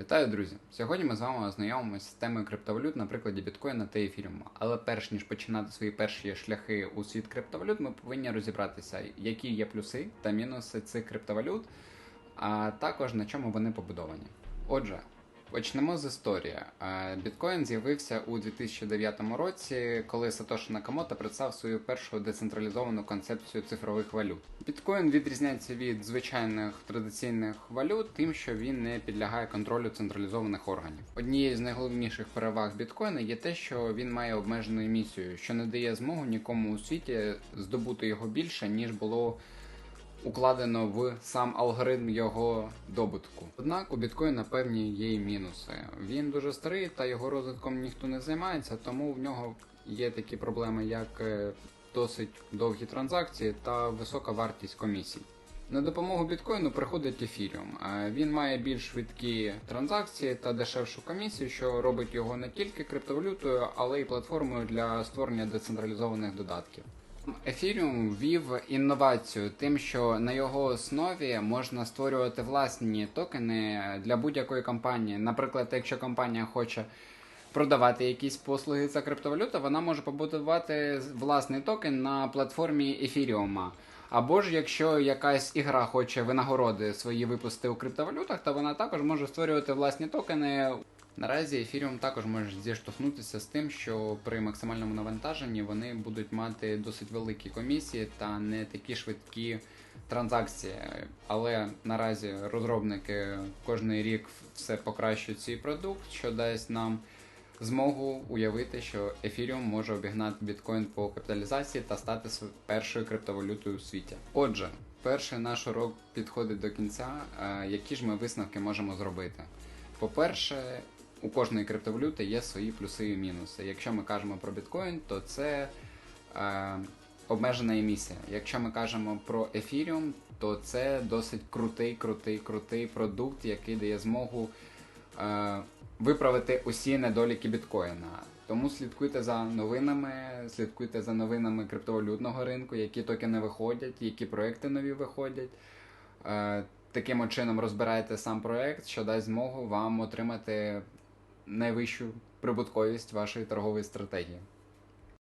Вітаю, друзі! Сьогодні ми з вами ознайомимося з темою криптовалют на прикладі біткоїна та ефіріуму. Але перш ніж починати свої перші шляхи у світ криптовалют, ми повинні розібратися, які є плюси та мінуси цих криптовалют, а також на чому вони побудовані. Отже, почнемо з історії. Е, Біткоін з'явився у 2009 році, коли Сатоші Накамото представив свою першу децентралізовану концепцію цифрових валют. Біткоін відрізняється від звичайних традиційних валют, тим, що він не підлягає контролю централізованих органів. Однією з найголовніших переваг біткоїна є те, що він має обмежену емісію, що не дає змогу нікому у світі здобути його більше, ніж було укладено в сам алгоритм його добутку. Однак у біткоїна певні є і мінуси. Він дуже старий та його розвитком ніхто не займається, тому в нього є такі проблеми, як е, досить довгі транзакції та висока вартість комісій. На допомогу біткоїну приходить ефіріум. Е, Він має більш швидкі транзакції та дешевшу комісію, що робить його не тільки криптовалютою, але й платформою для створення децентралізованих додатків. Ефіріум ввів інновацію тим, що на його основі можна створювати власні токени для будь-якої компанії. Наприклад, якщо компанія хоче продавати якісь послуги за криптовалюту, вона може побудувати власний токен на платформі Ефіріума. Або ж якщо якась ігра хоче винагороди свої випустити у криптовалютах, то вона також може створювати власні токени. Наразі ефіріум також може зіштовхнутися з тим, що при максимальному навантаженні вони будуть мати досить великі комісії та не такі швидкі транзакції. Але наразі розробники кожний рік все покращують свій продукт, що дасть нам змогу уявити, що ефіріум може обігнати біткоін по капіталізації та стати першою криптовалютою у світі. Отже, перший наш урок підходить до кінця. Е, Які ж ми висновки можемо зробити? По-перше, у кожної криптовалюти є свої плюси і мінуси. Якщо ми кажемо про біткоін, то це е, обмежена емісія. Якщо ми кажемо про ефіріум, то це досить крутий, крутий, крутий продукт, який дає змогу е, виправити усі недоліки біткоїна. Тому слідкуйте за новинами, слідкуйте за новинами криптовалютного ринку, які токени виходять, які проекти нові виходять. Е, Таким чином розбирайте сам проект, що дасть змогу вам отримати найвищу прибутковість вашої торгової стратегії.